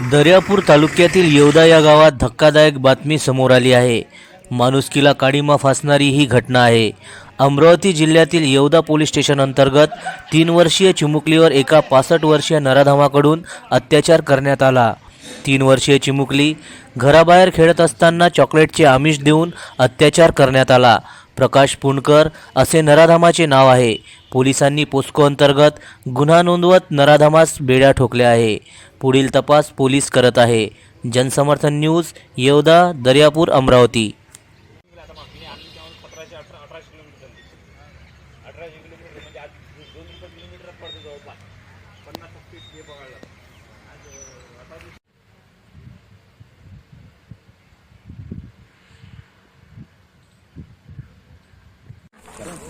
दर्यापूर तालुक्यातील येवदा या गावात धक्कादायक बातमी समोर आली आहे. माणुसकीला काळीमा फासणारी ही घटना आहे. अमरावती जिल्ह्यातील येवदा पोलीस स्टेशन अंतर्गत तीन वर्षीय चिमुकलीवर एका पासष्ट वर्षीय नराधामाकडून अत्याचार करण्यात आला. तीन वर्षीय चिमुकली घराबाहेर खेळत असताना चॉकलेटचे आमिष देऊन अत्याचार करण्यात आला. प्रकाश पुणकर असे नराधामाचे नाव आहे. पोलिसांनी पोस्को अंतर्गत गुन्हा नोंदवत नराधामास बेड्या ठोकल्या आहे. पुढील तपास पोलीस करत आहे. जनसमर्थन न्यूज येवदा दर्यापूर अमरावती. अठराशे किलोमीटर म्हणजे आज दोन किलोमीटर पडतो जवळपास. पन्नास बघायला. 있잖아.